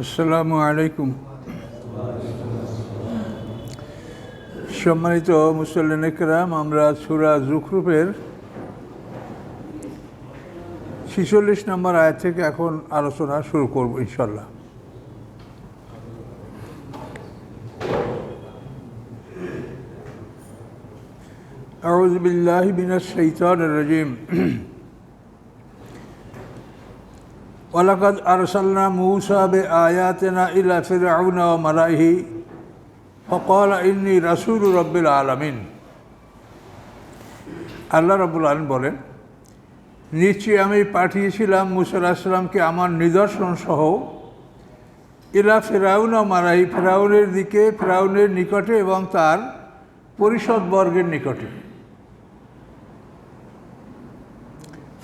আসসালামু আলাইকুম সম্মানিত মুসল্লিন একরাম আমরা সুরা জুখরুফের ছিচল্লিশ নম্বর আয়াত থেকে এখন আলোচনা শুরু করব ইনশাল্লাহ أعوذ بالله من الشيطان الرجيم ওয়ালাকাদ আরসালনা মূসা বে আয়াতেনা ইলা ফিরাউনা ও মালাহি ফকল ইন্নি রাসুল রব্বিল আলমিন। আল্লাহ রবুল আলম বলেন, নিশ্চয়ই আমি পাঠিয়েছিলাম মুসাল্লাহ আমার নিদর্শন সহ ইলা ফেরাউনা মারাই ফেরাউনের দিকে ফেরাউনের নিকটে এবং তার পরিষদবর্গের নিকটে।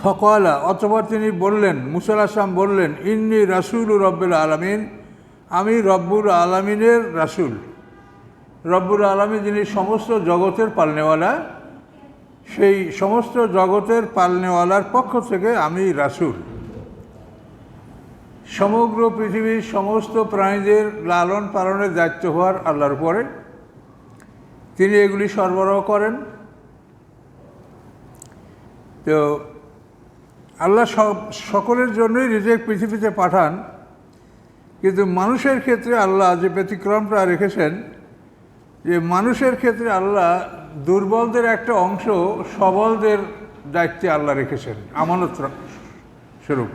ফকলা অথবা তিনি বললেন মুসাল আসলাম বললেন, ইন্নি রাসুল রব্বুল আলমিন। আমি রব্বুল আলমিনের রাসুল। রব্বুল আলমী যিনি সমস্ত জগতের পালনেওয়ালা, সেই সমস্ত জগতের পালনেওয়ালার পক্ষ থেকে আমি রাসুল। সমগ্র পৃথিবীর সমস্ত প্রাণীদের লালন পালনের দায়িত্ব হওয়ার আল্লাহর পরে তিনি এগুলি সরবরাহ করেন। তো আল্লাহ সব সকলের জন্যই রিজেক পৃথিবীতে পাঠান, কিন্তু মানুষের ক্ষেত্রে আল্লাহ যে ব্যতিক্রমটা রেখেছেন, যে মানুষের ক্ষেত্রে আল্লাহ দুর্বলদের একটা অংশ সবলদের দায়িত্বে আল্লাহ রেখেছেন, আমানত স্বরূপ।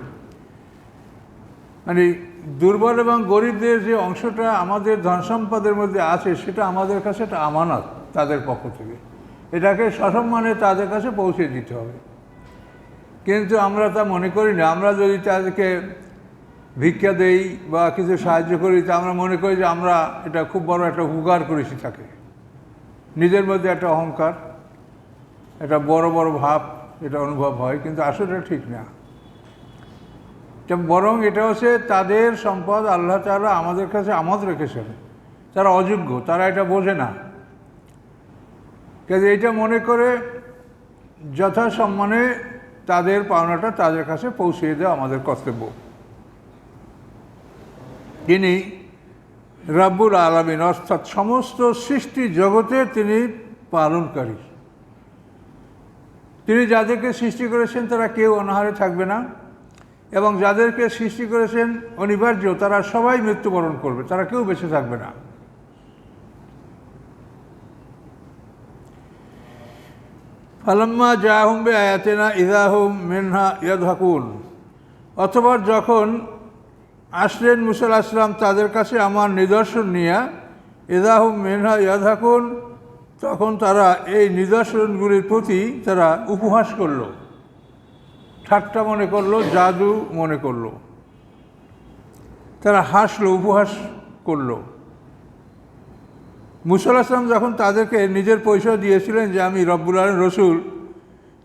মানে দুর্বল এবং গরিবদের যে অংশটা আমাদের ধন সম্পদের মধ্যে আছে, সেটা আমাদের কাছে একটা আমানত তাদের পক্ষ থেকে। এটাকে সসম্মানে তাদের কাছে পৌঁছে দিতে হবে। কিন্তু আমরা তা মনে করি না। আমরা যদি তাদেরকে ভিক্ষা দেই বা কিছু সাহায্য করি, তা আমরা মনে করি যে আমরা এটা খুব বড় একটা উপকার করেছি তাকে। নিজের মধ্যে একটা অহংকার, একটা বড় বড় ভাব এটা অনুভব হয়, কিন্তু আসলে ঠিক না। বরং এটা হচ্ছে তাদের সম্পদ আল্লাহ তালা আমাদের কাছে আমদ রেখেছেন। তারা অযোগ্য, তারা এটা বোঝে না। কাজে এটা মনে করে যথাসম্মানে তাদের পাওনাটা তাদের কাছে পৌঁছিয়ে দেওয়া আমাদের কর্তব্য। তিনি রাব্বুল আলমিন অর্থাৎ সমস্ত সৃষ্টি জগতে তিনি পালনকারী। তিনি যাদেরকে সৃষ্টি করেছেন তারা কেউ অনাহারে থাকবে না এবং যাদেরকে সৃষ্টি করেছেন অনিবার্য তারা সবাই মৃত্যুবরণ করবে, তারা কেউ বেঁচে থাকবে না। ফালাম্মা জাহুম বে আয়াতেনা ইদাহুম মেনহা ইয়াদহাকুন অথবা যখন আসলেন মুসাল আসলাম তাদের কাছে আমার নিদর্শন নিয়ে, ইদাহুম মেনহা ইয়াদহাকুন তখন তারা এই নিদর্শনগুলির প্রতি তারা উপহাস করল। ঠাট্টা মনে করল, জাদু মনে করল। তারা হাসলো, উপহাস করল। মুসল আসলাম যখন তাদেরকে নিজের পয়সা দিয়েছিলেন যে আমি রব্বুল আলম রসুল,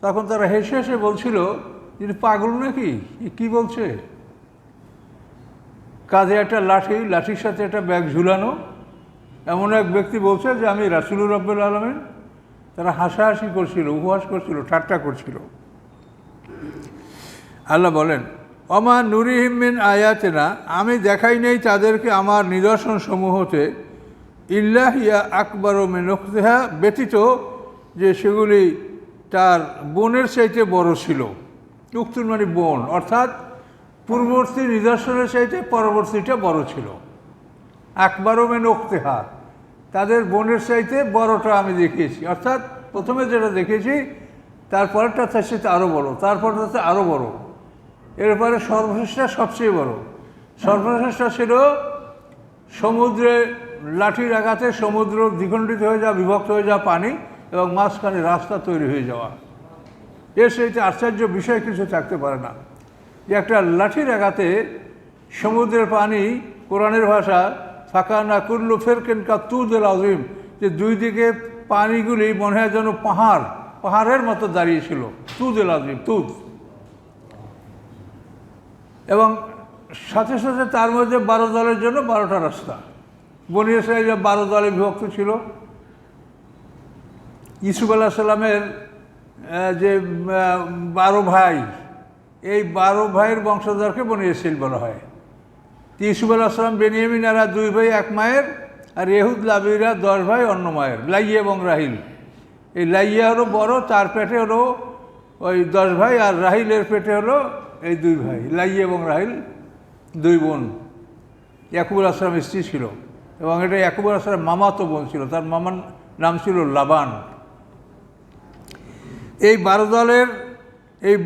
তখন তারা হেসে হেসে বলছিল তিনি পাগল নাকি? কি বলছে? কাঁধে একটা লাঠি, লাঠির সাথে একটা ব্যাগ ঝুলানো। এমন এক ব্যক্তি বলছে যে, আমি রাসুলুর রব্বুল আলমেন। তারা হাসাহাসি করছিল, উপহাস করছিল, ঠাট্টা করছিল। আল্লাহ বলেন অমা নুরিহিমিন আয়াতেনা, আমি দেখাই নেই তাদেরকে আমার নিদর্শন সমূহতে ইল্লাহিয়া আকবর ও মেনখতেহা ব্যতীত যে সেগুলি তার বোনের চাইতে বড় ছিল। উক্তুর মানে বোন, অর্থাৎ পূর্ববর্তী নিদর্শনের চাইতে পরবর্তীটা বড় ছিল। আকবর ও মেনখতেহা তাদের বোনের চাইতে বড়টা আমি দেখিয়েছি। অর্থাৎ প্রথমে যেটা দেখেছি তারপরেরটা তার সাথে আরও বড় তারপরটাতে আরও বড়। এরপরে সর্বশেষটা সবচেয়ে বড়। সর্বশেষটা ছিল সমুদ্রে লাঠির আঘাতে সমুদ্র দ্বিখণ্ডিত হয়ে যাওয়া, বিভক্ত হয়ে যাওয়া পানি এবং মাঝখানে রাস্তা তৈরি হয়ে যাওয়া। এর সেইতে আশ্চর্য বিষয় কিছু থাকতে পারে না। যে একটা লাঠির আঘাতে সমুদ্রের পানি কোরআনের ভাষা, ফাঁকা না কুল্লু ফেরকেন কা তুদের আজিম যে দুই দিকে পানিগুলি মনে হয় যেন পাহাড়, পাহাড়ের মতো দাঁড়িয়েছিল তুদের আজিম তুদ। এবং সাথে সাথে তার মধ্যে বারো দলের জন্য বারোটা রাস্তা। বনি যে বারো দলে বিভক্ত ছিল, ইসুফ আল্লাহ সাল্লামের যে বারো ভাই, এই বারো ভাইয়ের বংশধরকে বনি ইসরাইল বলা হয়। ইসুফ আলাহিসাম বেনিয়ামিন এরা দুই ভাই, এক মায়ের, আর এহুদ লাবিরা দশ ভাই, অন্য মায়ের, লাইয়া এবং রাহিল। এই লাইয়া হলো বড়, তার পেটে হলো ওই দশ ভাই, আর রাহিলের পেটে হলো এই দুই ভাই, লাইয়া এবং রাহিল, দুই বোন। ইয়াকুবুল আসলাম স্ত্রী ছিল। এবং এটা ইয়াকুবুল আসলাম মামাতো বোন ছিল, তার মামার নাম ছিল লাবান। এই বারো দলের, এই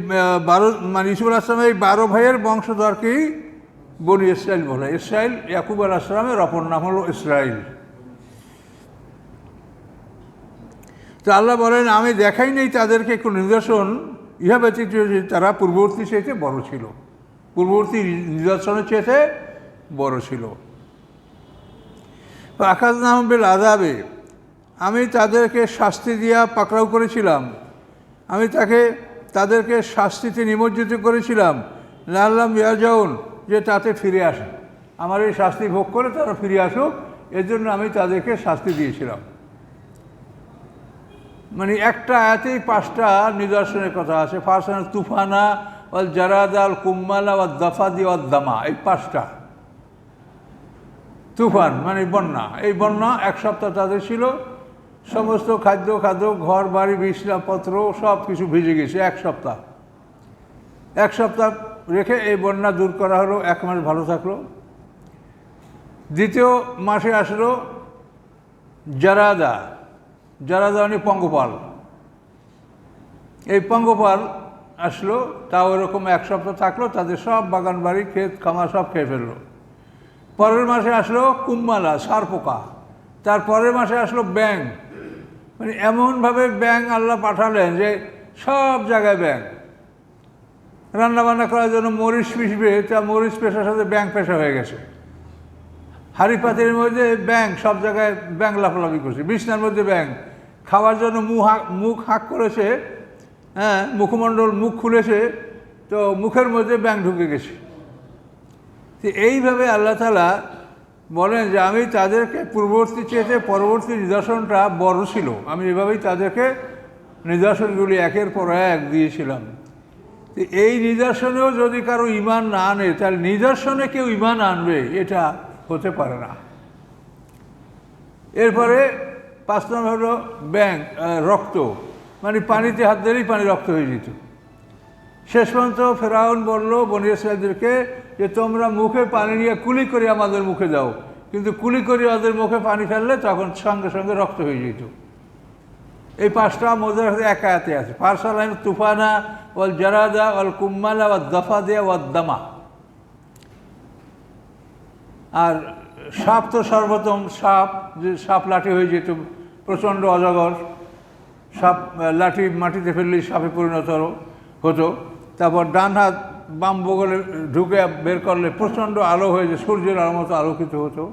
বারো মানে ইসুফুল আসলামের এই বারো ভাইয়ের বংশধরকেই বনি ইসরায়েল বলে ইসরায়েল ইয়াকুব আল আসলামের অপর নাম হলো ইসরায়েল তো আল্লাহ বলেন, আমি দেখাই নেই তাদেরকে একটু নিদর্শন। ইহা ব্যতীত তারা পূর্ববর্তী চেয়েতে বড় ছিল। পূর্ববর্তী নিদর্শনের চেয়েতে বড় ছিল। আকাশ নামবেল আদাবে আমি তাদেরকে শাস্তি দিয়া পাকড়াও করেছিলাম। আমি তাকে, তাদেরকে শাস্তিতে নিমজ্জিত করেছিলাম। লাল্লাম ইয়াজাউন যে তাতে ফিরে আসে। আমার এই শাস্তি ভোগ করে তারা ফিরে আসুক, এর জন্য আমি তাদেরকে শাস্তি দিয়েছিলাম। মানে একটা আয়াতেই পাঁচটা নিদর্শনের কথা আছে। ফার্স্ট তুফানা, ওয়াল জারাদ আল কুম্মালা, ওয়াল দফাদি, ওয়াল দামা, এই পাঁচটা। তুফান মানে বন্যা। এই বন্যা এক সপ্তাহ তাদের ছিল। সমস্ত খাদ্য খাদ্য, ঘর, বাড়ি বিছনাপত্র সব কিছু ভিজে গেছে এক সপ্তাহ। এক সপ্তাহ রেখে এই বন্যা দূর করা হলো, এক মাস ভালো থাকল। দ্বিতীয় মাসে আসলো জারাদা। জারাদা মানে পঙ্গপাল। এই পঙ্গপাল আসলো, তাও এরকম এক সপ্তাহ থাকল, তাদের সব বাগান বাড়ি ক্ষেত খামা সব খেয়ে ফেলল। পরের মাসে আসলো কুম্মালা সার পোকা তার পরের মাসে আসলো ব্যাং মানে এমনভাবে ব্যাং আল্লাহ পাঠালেন যে সব জায়গায় ব্যাং রান্নাবান্না করার জন্য মরিচ পিসবে তা মরিচ পেশার সাথে ব্যাং পেশা হয়ে গেছে। হাড়ি পাতির মধ্যে ব্যাং সব জায়গায় ব্যাং লাফালাফি করছে, বিছনার মধ্যে ব্যাং খাওয়ার জন্য মুখ মুখ হাঁক করেছে হ্যাঁ মুখমণ্ডল মুখ খুলেছে, তো মুখের মধ্যে ব্যাং ঢুকে গেছে। তো এইভাবে আল্লাহ তালা বলেন যে আমি তাদেরকে পূর্ববর্তী চেয়েতে পরবর্তী নিদর্শনটা বড় ছিল। আমি এভাবেই তাদেরকে নিদর্শনগুলি একের পর এক দিয়েছিলাম। তো এই নিদর্শনেও যদি কারও ইমান না আনে, তাহলে নিদর্শনে কেউ ইমান আনবে এটা হতে পারে না। এরপরে পাঁচ নম্বর হলো ব্যাংক রক্ত। মানে পানিতে হাত দিলেই পানি রক্ত হয়ে যেত। শেষ পর্যন্ত ফেরাউন বলল বনিয়াদেরকে যে তোমরা মুখে পানি নিয়ে কুলি করে আমাদের মুখে দাও। কিন্তু কুলি করে ওদের মুখে পানি ফেললে তখন সঙ্গে সঙ্গে রক্ত হয়ে যেত। এই পাঁচটা মজার এক আয়াতে আছে। পার্সালাইন তুফানা ওয়াল জারাদা ওয়াল কুম্মালা ওয়াল দফা দেয়া ওয়াল দামা। আর সাপ তো সর্বপ্রথম সাপ, যে সাপ লাঠি হয়ে যেত, প্রচণ্ড অজগর। সাপ লাঠি মাটিতে ফেললেই সাপে পরিণত হতো। তারপর ডান হাত বাম বগলে ঢুকে বের করলে প্রচণ্ড আলো হয়ে যে সূর্যের আলোর মতো আলোকিত হতো।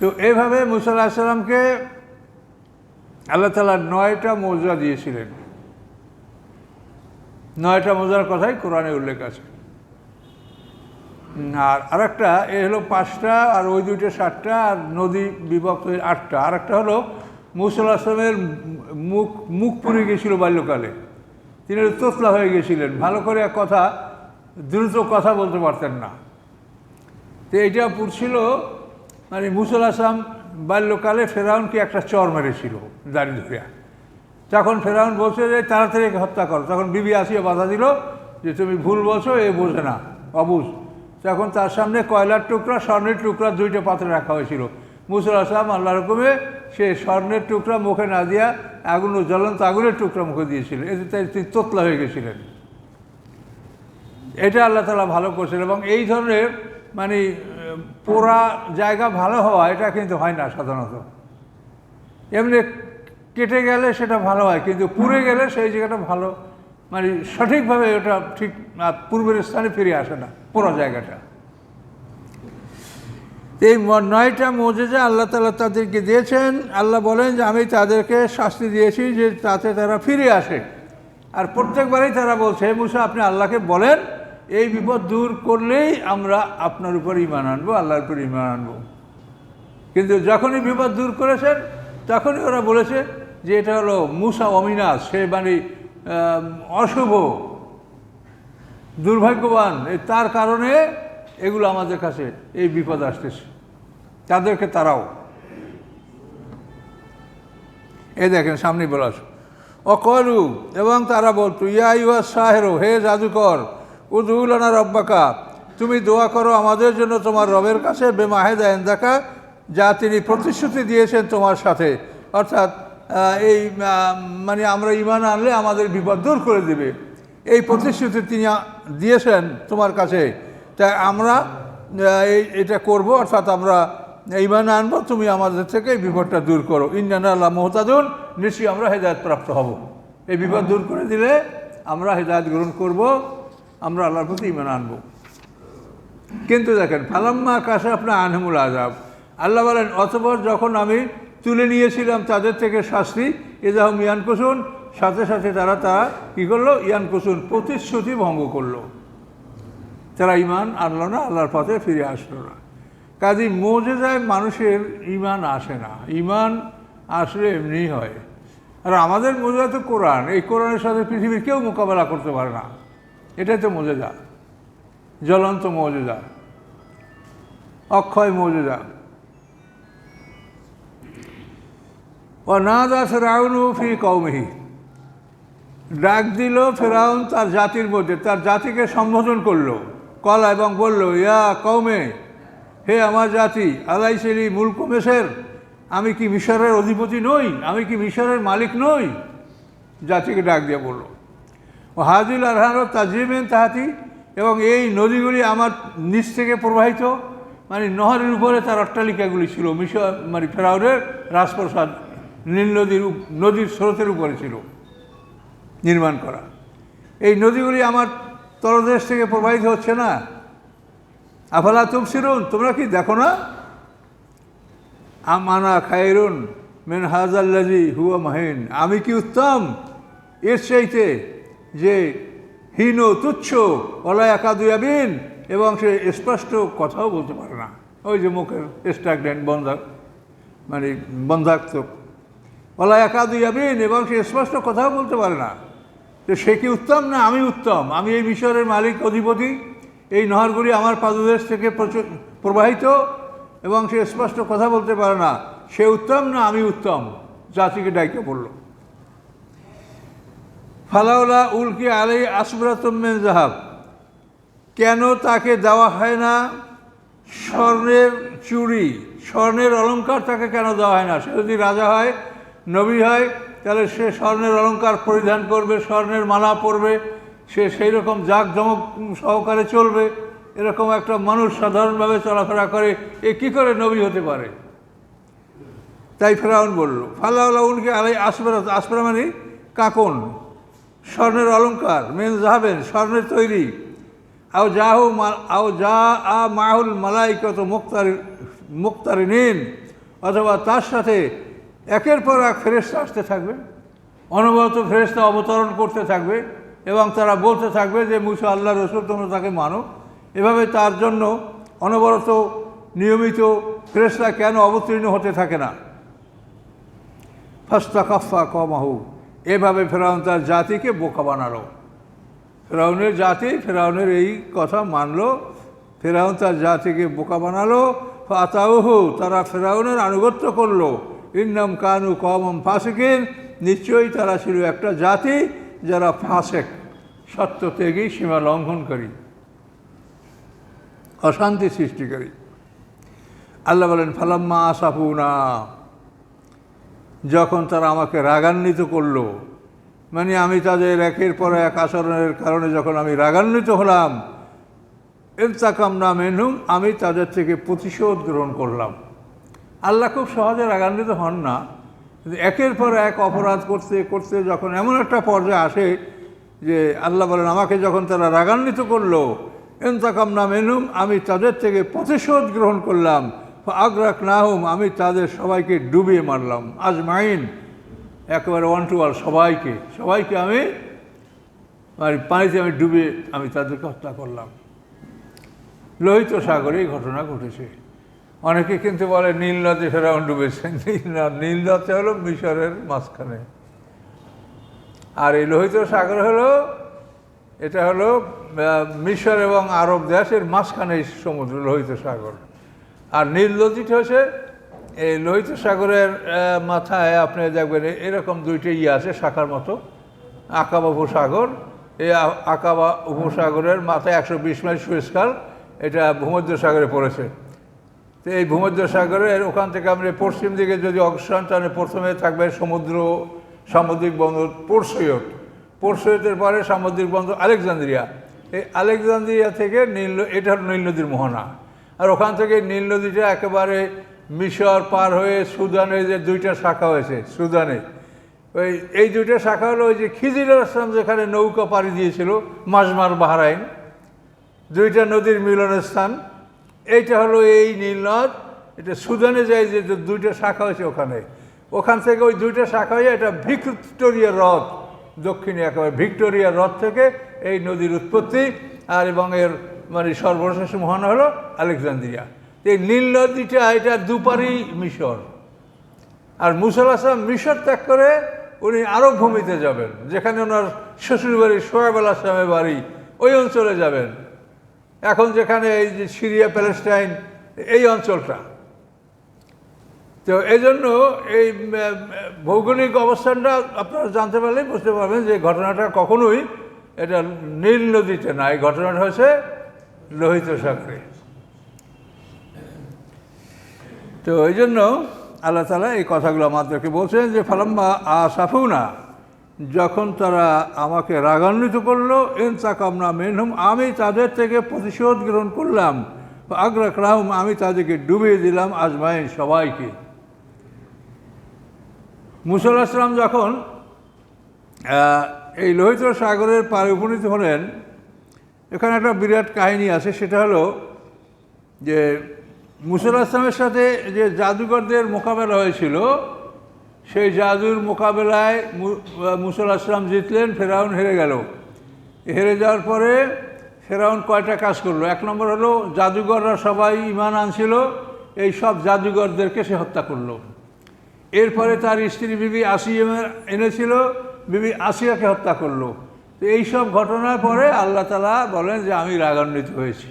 তো এইভাবে মুসাল্লাহ সাল্লামকে আল্লাহ তালা নয়টা মৌজা দিয়েছিলেন। নয়টা মজার কথাই কোরআনে উল্লেখ আছে। আর আরেকটা, এ হলো পাঁচটা আর ওই দুইটা সাতটা আর নদী বিভক্ত আটটা। আরেকটা হলো মুসল আসলামের মুখ মুখ পুড়ে গেছিল বাল্যকালে। তিনি তোতলা হয়ে গেছিলেন। ভালো করে এক কথা, দ্রুত কথা বলতে পারতেন না। তো এইটা পুড়ছিল মানে মুসল আসলাম বাল্যকালে ফেরাউনকে একটা চর মেরেছিল দাড়ি ধরিয়া। তখন ফেরাউন বলছে যে, তাড়াতাড়ি হত্যা করো। তখন বিবি আসিয়া বাধা দিল যে, তুমি ভুল বলছো, এ বোঝে না, অবুঝ। তখন তার সামনে কয়লার টুকরা, স্বর্ণের টুকরা, দুইটা পাত্রে রাখা হয়েছিল। মুসুল আসলাম আল্লাহ রকমে সে স্বর্ণের টুকরা মুখে না দিয়া আগুন, জ্বলন্ত আগুনের টুকরা মুখে দিয়েছিলেন এতে তাই তিনি তোতলা হয়ে গেছিলেন। এটা আল্লাহ তালা ভালো করছেন এবং এই ধরনের মানে পোড়া জায়গা ভালো হওয়া, এটা কিন্তু হয় না সাধারণত। এমনি কেটে গেলে সেটা ভালো হয়, কিন্তু পুড়ে গেলে সেই জায়গাটা ভালো। মানে সঠিকভাবে ওটা ঠিক পূর্বের স্থানে ফিরে আসে না পুরো জায়গাটা। এই নয়টা মজেজা আল্লাহ তালা তাদেরকে দিয়েছেন। আল্লাহ বলেন যে, আমি তাদেরকে শাস্তি দিয়েছি যে তাতে তারা ফিরে আসে। আর প্রত্যেকবারই তারা বলছে, "হে মুসা, আপনি আল্লাহকে বলেন, এই বিপদ দূর করলেই আমরা আপনার উপর ইমান আনব, আল্লাহর উপর ইমান আনব। কিন্তু যখনই বিপদ দূর করেছেন, তখনই ওরা বলেছে যে, এটা হলো মুসা অমিনাস, সে মানে অশুভ, দুর্ভাগ্যবান। তার কারণে এগুলো আমাদের কাছে এই বিপদ আসতেছে। তাদেরকে তারাও। এই দেখেন, সামনে বলা অকলু, এবং তারা বলতো, ইয়া ইয়া সাহেরো, হে জাদুকর উদুলানা রব্বাকা, তুমি দোয়া করো আমাদের জন্য তোমার রবের কাছে বেমাহেদা এন্দাকা যা তিনি প্রতিশ্রুতি দিয়েছেন তোমার সাথে। অর্থাৎ এই মানে আমরা ইমান আনলে আমাদের বিপদ দূর করে দেবে। এই প্রতিশ্রুতি তিনি দিয়েছেন তোমার কাছে। তাই আমরা এটা করব, অর্থাৎ আমরা ইমান আনব, তুমি আমাদের থেকে এই বিপদটা দূর করো। ইন্ডিয়ান আল্লাহ মোহতাদুন, নিশ্চয়ই আমরা হেদায়ত প্রাপ্ত হব। এই বিপদ দূর করে দিলে আমরা হেদায়ত গ্রহণ করব, আমরা আল্লাহর প্রতি ইমান আনব। কিন্তু দেখেন, ফালাম্মা কাছে আপনার আনহমুল আজাব আল্লাহ বলেন, অতপর যখন আমি তুলে নিয়েছিলাম তাদের থেকে শাস্তি এজাহম ইয়ান কুসুন সাথে সাথে তারা তারা কী করল? ইয়ান কুসুন প্রতিশ্রুতি ভঙ্গ করল। তারা ইমান আনলো না, আল্লাহর পথে ফিরে আসলো না। কাজী মোজেজায় মানুষের ইমান আসে না। ইমান আসলে এমনিই হয়। আর আমাদের মোজা তো কোরআন। এই কোরআনের সাথে পৃথিবীর কেউ মোকাবেলা করতে পারে না। এটাই তো মোজেজা। জ্বলন্ত মৌজুদা অক্ষয় মৌজুদা ও না দা ফেরাউন ফি কৌমিহি ডাক দিল ফেরাউন তার জাতির মধ্যে, তার জাতিকে সম্বোধন করল। কলা এবং বলল, ইয়া কৌমে হে আমার জাতি আলাই সেরি মুলক মেসের, আমি কি মিশরের অধিপতি নই? আমি কি মিশরের মালিক নই? জাতিকে ডাক দিয়ে বলল, ও হাজুল আরহান তাজিমেন তাহাতি, এবং এই নদীগুলি আমার নিচ থেকে প্রবাহিত মানে নহরের উপরে তার অট্টালিকাগুলি ছিল, মিশর মানে ফেরাউনের রাজপ্রসাদ, নীল নদীর নদীর স্রোতের উপরে ছিল, নির্মাণ করা। এই নদীগুলি আমার তলদেশ থেকে প্রবাহিত হচ্ছে না। আফালা তুমসিরুন তোমরা কি দেখো না? আমানা খায়রুন মেন হাজাল্লাজি হুয়া মাহিন। আমি কি উত্তম? এর চাইতে যে হীন তুচ্ছ অলয় একাদুয়াবিন এবং সে স্পষ্ট কথাও বলতে পারে না। ওই যে মুখের স্টাগনেন্ট বন্ধক মানে বন্ধাত্মক অলয় একাদুয়াবিন এবং সে স্পষ্ট কথাও বলতে পারে না। তো সে কি উত্তম না আমি উত্তম? আমি এই মিশরের মালিক, অধিপতি। এই নহরগুলি আমার পাদদেশ থেকে প্রবাহিত এবং সে স্পষ্ট কথা বলতে পারে না। সে উত্তম না আমি উত্তম? জাতিকে ডাইকে বলল। ফালাউলা উলকি আলাই আসবরাতমেন জাহাব কেন তাকে দেওয়া হয় না? স্বর্ণের চুড়ি, স্বর্ণের অলংকার তাকে কেন দেওয়া হয় না? সে যদি রাজা হয়, নবী হয় তাহলে সে স্বর্ণের অলঙ্কার পরিধান করবে, স্বর্ণের মালা পরবে, সে সেই রকম জাঁকজমক সহকারে চলবে, এরকম একটা মানুষ সাধারণভাবে চলাফেরা করে, এ কী করে নবী হতে পারে? তাই ফেরাউন বলল ফাল্লাহ উনকে আলাই আসবেরা আসবেরা মানে কাকন, স্বর্ণের অলংকার মেন যাবেন স্বর্ণের তৈরি। আও যাহু আও যা আ মাহুল মালাইকত মুক্তার মুক্তারি নিন অথবা তার সাথে একের পর এক ফেরেস্তা আসতে থাকবে, অনবরত ফেরেস্তা অবতরণ করতে থাকবে এবং তারা বলতে থাকবে যে, মুসা আল্লাহ রসুল, তোমরা তাকে মানো। এভাবে তার জন্য অনবরত নিয়মিত ফেরেস্তা কেন অবতীর্ণ হতে থাকে না? ফাস্তা কাফা কমাহু। এভাবে ফেরাউন তার জাতিকে বোকা বানালো। ফেরাউনের জাতি, ফেরাউনের এই কথা মানলো। ফেরাউন তার জাতিকে বোকা বানালো। ফাতাউহু, তারা ফেরাউনের আনুগত্য করল। ইন্নাম কানু কমম ফাসিকিন। নিশ্চয়ই তারা ছিল একটা জাতি যারা ফাঁসেক সত্য ত্যাগী সীমা লঙ্ঘনকারী, অশান্তি সৃষ্টিকারী। আল্লাহ বলেন, ফালাম্মা আসাফুনা। যখন তারা আমাকে রাগান্বিত করল মানে আমি তাদের একের পর এক আচরণের কারণে যখন আমি রাগান্বিত হলাম এলতাকাম না মেনুম আমি তাদের থেকে প্রতিশোধ গ্রহণ করলাম। আল্লাহ খুব সহজে রাগান্বিত হন না। একের পর এক অপরাধ করতে করতে যখন এমন একটা পর্যায়ে আসে যে আল্লাহ বলেন, আমাকে যখন তারা রাগান্বিত করল, এনতাকাম না মেনুম, আমি তাদের থেকে প্রতিশোধ গ্রহণ করলাম আগ্রাক না হুম আমি তাদের সবাইকে ডুবিয়ে মারলাম আজ মাইন একেবারে ওয়ান টু ওয়ান সবাইকে সবাইকে আমি মানে পানিতে আমি ডুবে আমি তাদেরকে হত্যা করলাম। লোহিত সাগরে এই ঘটনা ঘটেছে। অনেকে কিন্তু বলে, নীল নদে ফেরাউন ডুবেছে নীল নদ, নীল নদটা হলো মিশরের মাঝখানে। আর এই লোহিত সাগর হলো, এটা হলো মিশর এবং আরব দেশের মাঝখানে সমুদ্র, লোহিত সাগর। আর নীল নদীটা হচ্ছে, এই লোহিত সাগরের মাথায় আপনি দেখবেন এরকম দুইটা ইয়ে আছে শাখার মতো। আকাবা উপসাগর, এই আকাবা উপসাগরের মাথায় একশো বিশ মাইল সুয়েসকাল এটা ভূমধ্য সাগরে পড়েছে। তো এই ভূমধ্য সাগরের ওখান থেকে আমরা পশ্চিম দিকে যদি অগ্রসর হন, তাহলে প্রথমে থাকবে সমুদ্র সামুদ্রিক বন্দর পোর্সইয়ট পোর্সইয়টের পরে সামুদ্রিক বন্দর আলেকজান্দ্রিয়া। এই আলেকজান্দ্রিয়া থেকে নীল এটা নীল নদীর মোহনা। আর ওখান থেকে নীল নদীটা একেবারে মিশর পার হয়ে সুদানে যে দুইটা শাখা হয়েছে সুদানে। ওই এই দুইটা শাখা হলো ওই যে খিজির আসলাম যেখানে নৌকা পাড়ি দিয়েছিল মাঝমার বাহরাইন। দুইটা নদীর মিলনের স্থান এইটা হলো এই নীলনদ এটা সুদানে যায় যে দুইটা শাখা হয়েছে ওখানে। ওখান থেকে ওই দুইটা শাখা হয়ে এটা ভিক্টোরিয়া হ্রদ, দক্ষিণে একেবারে ভিক্টোরিয়া হ্রদ থেকে এই নদীর উৎপত্তি আর এবং এর মানে সর্বশেষ মহানা হলো আলেকজান্দ্রিয়া। এই নীল নদীটা, এটা দুপারই মিশর। আর মুসাল আসলাম মিশর ত্যাগ করে উনি আরব ভূমিতে যাবেন, যেখানে ওনার শ্বশুর বাড়ি সোহেব আল আসলামের বাড়ি, ওই অঞ্চলে যাবেন। এখন যেখানে এই যে সিরিয়া, প্যালেস্টাইন, এই অঞ্চলটা। তো এই জন্য এই ভৌগোলিক অবস্থানটা আপনারা জানতে পারলেই বুঝতে পারবেন যে ঘটনাটা কখনোই এটা নীল নদীতে না, এই ঘটনাটা হয়েছে লোহিত সাগরে। তো এই জন্য আল্লাহ তালা এই কথাগুলো আমাদেরকে বলছেন যে, ফালাম্মা আসাফুনা যখন তারা আমাকে রাগান্বিত করল এন তাকামনা মেনহুম, আমি তাদের থেকে প্রতিশোধ গ্রহণ করলাম। আগ্রাক রাহুম আমি তাদেরকে ডুবিয়ে দিলাম আজমাইন সবাইকে। মুসল আসলাম যখন এই লোহিত সাগরের পারে উপনীত হলেন, এখানে একটা বিরাট কাহিনী আছে, সেটা হলো যে মুসল আসলামের সাথে যে জাদুঘরদের মোকাবেলা হয়েছিল সেই জাদুর মোকাবেলায় মুসল আসলাম জিতলেন, ফেরাউন হেরে গেল। হেরে যাওয়ার পরে ফেরাউন কয়টা কাজ করল? এক নম্বর হলো, জাদুঘররা সবাই ইমান আনছিল, এই সব জাদুঘরদেরকে সে হত্যা করল। এরপরে তার স্ত্রী বিবি আসিয়া এনেছিল, বিবি আসিয়াকে হত্যা করল। তো এইসব ঘটনার পরে আল্লাহ তালা বলেন যে, আমি রাগান্বিত হয়েছি।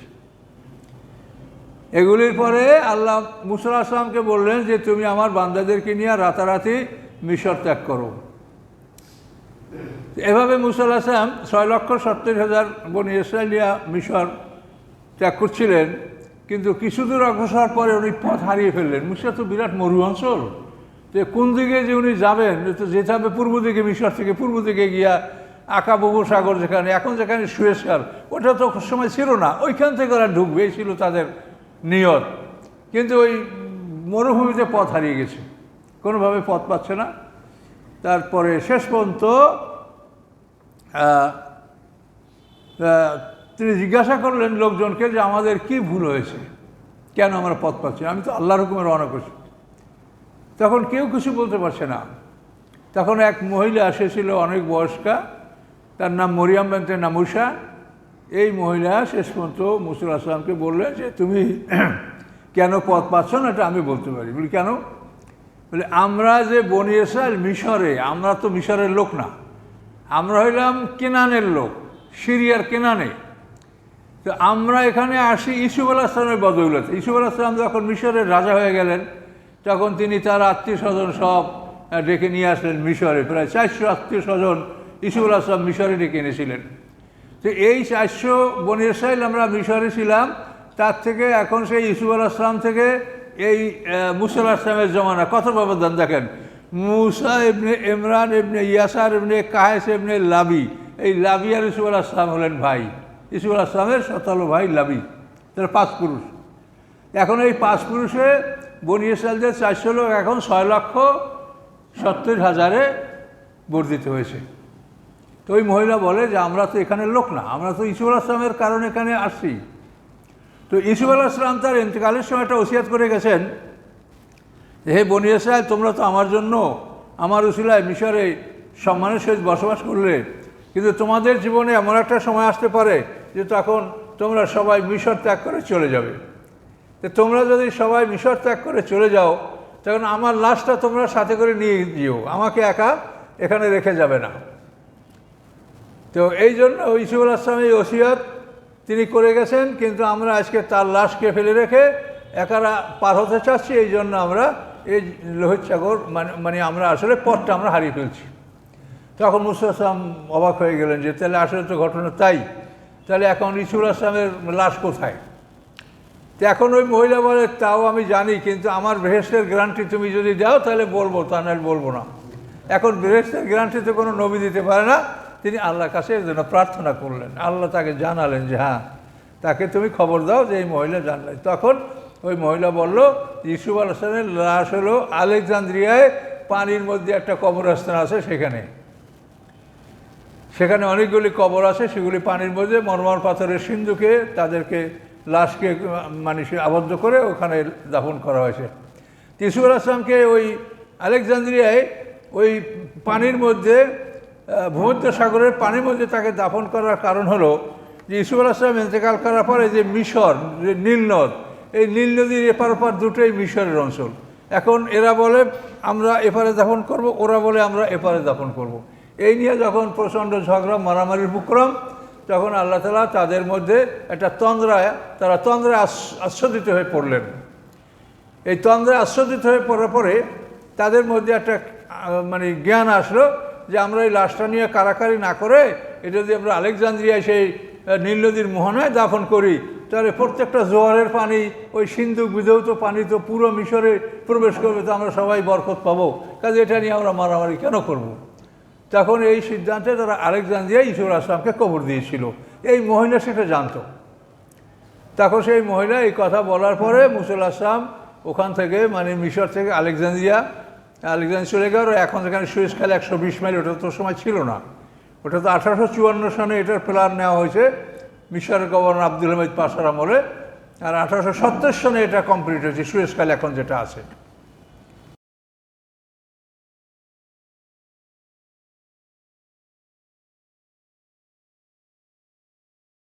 এগুলির পরে আল্লাহ মুসল আসলামকে বললেন যে তুমি আমার বান্দাদেরকে নিয়ে রাতারাতি মিশর ত্যাগ করো। এভাবে মুসল আসলাম ছয় লক্ষ সত্তর হাজার বনি ইসরায়েলিয়া মিশর ত্যাগ করছিলেন, কিন্তু কিছু দূর অগ্রসর পরে উনি পথ হারিয়ে ফেললেন। মিশর তো বিরাট মরু অঞ্চল। তো কোন দিকে যে উনি যাবেন? তো যেতে হবে পূর্ব দিকে, মিশর থেকে পূর্ব দিকে গিয়া আকাবু সাগর যেখানে, এখন যেখানে সুয়েসকার ওটা তো সময় ছিল না। ওইখান থেকে ওরা ঢুকবে ছিল তাদের নিয়ত। কিন্তু ওই মরুভূমিতে পথ হারিয়ে গেছে, কোনোভাবে পথ পাচ্ছে না। তারপরে শেষ পর্যন্ত তিনি জিজ্ঞাসা করলেন লোকজনকে যে আমাদের কি ভুল হয়েছে? কেন আমরা পথ পাচ্ছি? আমি তো আল্লাহ হুকুমে রওনা করছি। তখন কেউ কিছু বলতে পারছে না। তখন এক মহিলা এসেছিল, অনেক বয়স্কা। তার নাম মরিয়াম বেন্তে নামুসা এই মহিলা শেষ পর্যন্ত মুসুল আসলামকে বললেন যে, তুমি কেন পথ পাচ্ছ না? এটা আমি বলতে পারি। বলি, কেন? বলে, আমরা যে বনি ইসরায়েল মিশরে, আমরা তো মিশরের লোক না। আমরা হইলাম কেনানের লোক, সিরিয়ার কেনানে। তো আমরা এখানে আসি ইসুফ আল আসলামের বদৌলতে। ইসুফ আল আসলাম যখন মিশরের রাজা হয়ে গেলেন, তখন তিনি তার আত্মীয় স্বজন সব ডেকে নিয়ে আসলেন মিশরে। প্রায় চারশো আত্মীয় স্বজন ইসুফ আল আসলাম মিশরে ডেকে এনেছিলেন। তো এই চারশো বনি ইসরায়েল আমরা মিশরে ছিলাম, তার থেকে এখন সেই ইসুফ আল আসলাম থেকে এই মুসল আসলামের জমানা। কত ব্যবধান দেখেন? মুসা ইবনে ইমরান ইবনে ইয়াসার ইবনে কাহেস ইবনে লাবি। এই লাবি আর ইসুফ আল আসলাম হলেন ভাই। ইসুফ আল আসলামের সতালো ভাই লাবি। তারা পাঁচ পুরুষ। এখন এই পাঁচ পুরুষে বনি চারশো লোক এখন ছয় লক্ষ সত্তর হাজারে বর্ধিত হয়েছে। তো ওই মহিলা বলে যে, আমরা তো এখানে লোক না, আমরা তো ইসুফ আসলামের কারণে এখানে আসছি। তো ইসুফ আল আসলাম তার ইন্তেকালের সময় একটা ওসিয়াত করে গেছেন। হে বনি ইসরায়েল, তোমরা তো আমার জন্য, আমার উসিলায় মিশরে সম্মানের সহিত বসবাস করলে, কিন্তু তোমাদের জীবনে এমন একটা সময় আসতে পারে যে তখন তোমরা সবাই মিশর ত্যাগ করে চলে যাবে। তো তোমরা যদি সবাই মিশর ত্যাগ করে চলে যাও, তখন আমার লাশটা তোমরা সাথে করে নিয়ে যেও আমাকে একা এখানে রেখে যাবে না। তো এই জন্য ইসুফুল আসলাম এই ওসিয়ত তিনি করে গেছেন, কিন্তু আমরা আজকে তার লাশকে ফেলে রেখে একারা পার হতে চাচ্ছি, এই জন্য আমরা এই লোহিত সাগর মানে মানে আমরা আসলে পথটা আমরা হারিয়ে ফেলছি। তখন মুসা আসলাম অবাক হয়ে গেলেন যে, তাহলে আসলে তো ঘটনা তাই। তাহলে এখন ইসুল আসলামের লাশ কোথায়? তো এখন ওই মহিলা বলে, তাও আমি জানি, কিন্তু আমার ভেস্টের গ্যারান্টি তুমি যদি দাও, তাহলে বলব, তা নাহলে বলব না। এখন ভেস্টের গ্যারান্টি তো কোনো নবী দিতে পারে না। তিনি আল্লাহর কাছে এর জন্য প্রার্থনা করলেন। আল্লাহ তাকে জানালেন যে হ্যাঁ তাকে তুমি খবর দাও যে এই মহিলা জানলেন তখন ওই মহিলা বলল ইসুফ আলাহামের লাশ হলো আলেকজান্দ্রিয়ায় পানির মধ্যে একটা কবরস্থান আছে সেখানে। সেখানে অনেকগুলি কবর আছে, সেগুলি পানির মধ্যে মরমর পাথরের সিন্ধুকে তাদেরকে লাশকে মানে আবদ্ধ করে ওখানে দাফন করা হয়েছে। তিসুর আসলামকে ওই আলেকজান্দ্রিয়ায় ওই পানির মধ্যে আহ, ভূমধ্য সাগরের পানির মধ্যে তাকে দাফন করার কারণ হলো যে ইসুফ আসলাম ইন্তেকাল করার পরে যে মিশর যে নীলনদ এই নীল নদীর এপার ওপার দুটোই মিশরের অঞ্চল এখন এরা বলে আমরা এপারে দাফন করব ওরা বলে আমরা এপারে দাফন করব। এই নিয়ে যখন প্রচণ্ড ঝগড়া মারামারির বুকরম তখন আল্লাহ তালা তাদের মধ্যে একটা তন্দ্রায় তারা তন্দ্রায় আচ্ছাদিত হয়ে পড়লেন এই তন্দ্রায় আচ্ছাদিত হয়ে পড়ার পরে তাদের মধ্যে একটা মানে জ্ঞান আসলো যে আমরা এই লাশটা নিয়ে কারাকারি না করে, এটা যদি আমরা আলেকজান্দ্রিয়ায় সেই নীল নদীর মোহনায় দাফন করি, তাহলে প্রত্যেকটা জোয়ারের পানি, ওই সিন্ধু বিধৌত পানি তো পুরো মিশরে প্রবেশ করবে, তো আমরা সবাই বরকত পাবো। কাজে এটা নিয়ে আমরা মারামারি কেন করব। তখন এই সিদ্ধান্তে তারা আলেকজান্দ্রিয়া ঈশ্বর আসলামকে কবর দিয়েছিল। এই মহিলা সেটা জানতো। তখন সেই মহিলা এই কথা বলার পরে মুসুল আসলাম ওখান থেকে মানে মিশর থেকে আলেকজান্দ্রিয়া আলেকজান্দ্রিয়া চলে গেল এখন যেখানে সুয়েজ খাল একশো বিশ মাইল, ওটা তো সময় ছিল না। ওটা তো আঠারোশো চুয়ান্ন সনে এটার প্ল্যান নেওয়া হয়েছে, মিশরের গভর্নর আব্দুল হামিদ পাশার আমলে। আর আঠারোশো সত্তর সনে এটা কমপ্লিট হয়েছে সুয়েজ খাল এখন যেটা আছে।